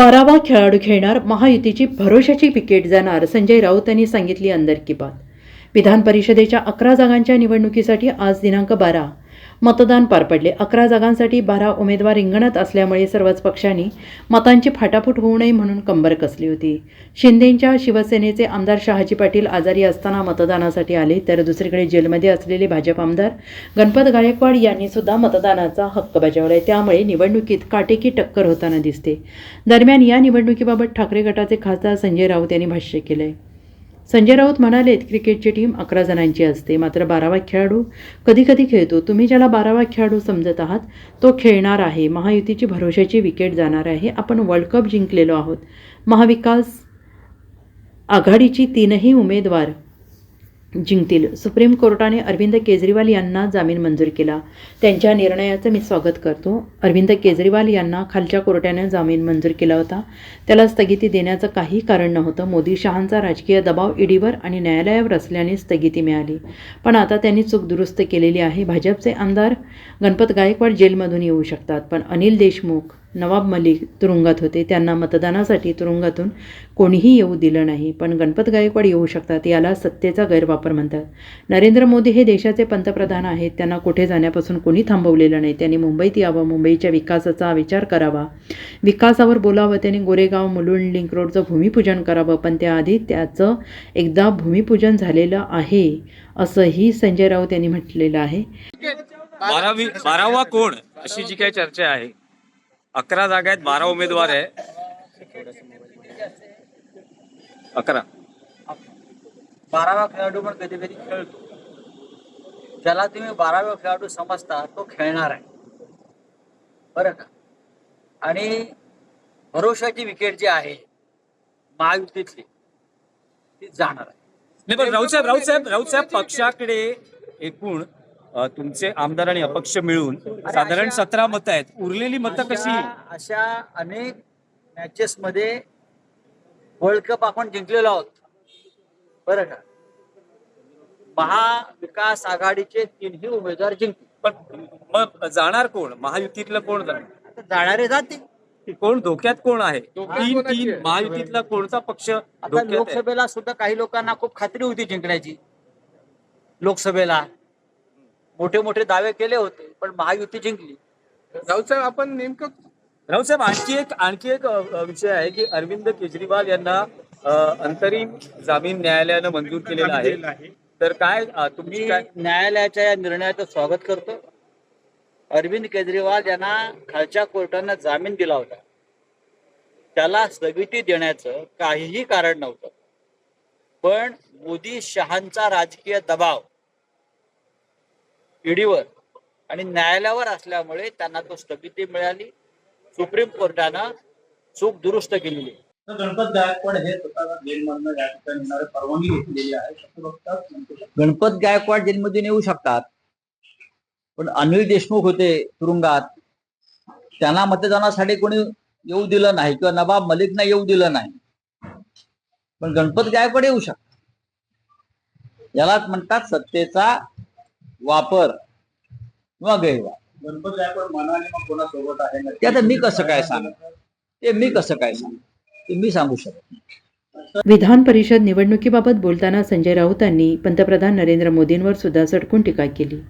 बारावा खेळाडू खेळणार महायुतीची भरोशाची विकेट जाणार. संजय राऊत यांनी सांगितली अंदरकी बात. विधान परिषदेच्या अकरा जागांच्या निवडणुकीसाठी आज दिनांक बारा. मतदान पार पडले. अकरा जागांसाठी बारा उमेदवार रिंगणात असल्यामुळे सर्वच पक्षांनी मतांची फाटाफूट होऊ नये म्हणून कंबर कसली होती. शिंदेंच्या शिवसेनेचे आमदार शहाजी पाटील आजारी असताना मतदानासाठी आले तर दुसरीकडे जेलमध्ये असलेले भाजप आमदार गणपत गायकवाड यांनी सुद्धा मतदानाचा हक्क बजावलाय. त्यामुळे निवडणुकीत काटेकी टक्कर होताना दिसते. दरम्यान या निवडणुकीबाबत ठाकरे गटाचे खासदार संजय राऊत यांनी भाष्य केलंय. संजय राऊत म्हणाले क्रिकेटची टीम अकरा जणांची असते मात्र बारावा खेळाडू कधी कधी खेळतो. तुम्ही ज्याला बारावा खेळाडू समजत आहात तो खेळणार आहे. महायुतीची भरोशाची विकेट जाणार आहे. आपण वर्ल्ड कप जिंकलेलो आहोत. महाविकास आघाडीची तीनही उमेदवार जिंकतील. सुप्रीम कोर्टाने अरविंद केजरीवाल यांना जामीन मंजूर केला. त्यांच्या निर्णयाचं मी स्वागत करतो. अरविंद केजरीवाल यांना खालच्या कोर्टाने जामीन मंजूर केला होता. त्याला स्थगिती देण्याचं काही कारण नव्हतं. मोदी शहांचा राजकीय दबाव ईडीवर आणि न्यायालयावर असल्याने स्थगिती मिळाली. पण आता त्यांनी चूक दुरुस्त केलेली आहे. भाजपचे आमदार गणपत गायकवाड जेलमधून येऊ शकतात. पण अनिल देशमुख नवाब मलिक तुरुंगात होते. त्यांना मतदानासाठी तुरुंगातून कोणीही येऊ दिलं नाही. पण गणपत गायकवाड येऊ शकतात याला सत्तेचा गैरवापर म्हणतात. नरेंद्र मोदी हे देशाचे पंतप्रधान आहेत. त्यांना कुठे जाण्यापासून कोणी थांबवलेलं नाही. त्यांनी मुंबईत यावं मुंबईच्या विकासाचा विचार करावा. विकासावर बोलावं त्यांनी गोरेगाव मुलुंड लिंक रोडचं भूमिपूजन करावं. पण त्याआधी त्याचं एकदा भूमिपूजन झालेलं आहे असंही संजय राऊत यांनी म्हटलेलं आहे. बारावी बारावा कोण? अशी जी काही चर्चा आहे. अकरा जागा आहेत बारा उमेदवार आहे. अकरा. बारावा खेळाडू पण कधी कधी खेळतो. ज्याला तुम्ही बारावा खेळाडू समजता तो खेळणार आहे. बरं का? आणि भरोशाची विकेट जी आहे महायुतीतली ती जाणार आहे. नाही पण राऊत साहेब राऊत साहेब राऊत साहेब पक्षाकडे एकूण तुमचे आमदार आणि अपक्ष मिळून साधारण सतरा मतं आहेत. उरलेली मतं कशी? अशा- अनेक मॅचेस मध्ये वर्ल्ड कप आपण जिंकलेलो आहोत. बरं का? महाविकास आघाडीचे तीनही उमेदवार जिंकले. पण मग जाणार कोण? महायुतीतलं कोण जाणार? आता जाणारे जातील कोण? धोक्यात कोण आहे? तीन तीन महायुतीतला कोणता पक्ष आता धोक्यात आहे? लोकसभेला सुद्धा काही लोकांना खूप खात्री होती जिंकण्याची. लोकसभेला. मोठे मोठे दावे केले होते पण महायुती जिंकली. राऊत साहेब आपण नेमकं राऊत साहेब आणखी एक आणखी एक विषय आहे की अरविंद केजरीवाल यांना अंतरिम जामीन न्यायालयानं मंजूर केलेला आहे. तर काय काय न्यायालयाच्या या निर्णयाचं स्वागत करतो. अरविंद केजरीवाल यांना खालच्या कोर्टानं जामीन दिला होता. त्याला स्थगिती देण्याचं काहीही कारण नव्हतं. पण मोदी शहांचा राजकीय दबाव ईडीवर आणि न्यायालयावर असल्यामुळे त्यांना तो स्थगिती मिळाली. सुप्रीम कोर्टानं चूक दुरुस्त केलेली. गणपत गायकवाड हे स्वतः जेलमधनं या ठिकाणी येणारे परवानगी घेतलेली आहे. गणपत गायकवाड जेलमधून येऊ शकतात. पण अनिल देशमुख होते तुरुंगात. त्यांना मतदानासाठी कोणी येऊ दिलं नाही किंवा नवाब मलिकना येऊ दिलं नाही. पण गणपत गायकवाड येऊ शकतात. यालाच म्हणतात सत्तेचा वापर किंवा गैरवापर गणपत गायकवाड मनाने मग कोणासोबत आहे? ते आता मी कसं काय सांगू? ते मी कसं काय सांगू ते मी सांगू शकत नाही. विधान परिषद निवडणुकीबाबत बोलताना संजय राऊतांनी पंतप्रधान नरेंद्र मोदींवर सुद्धा सडकून टीका केली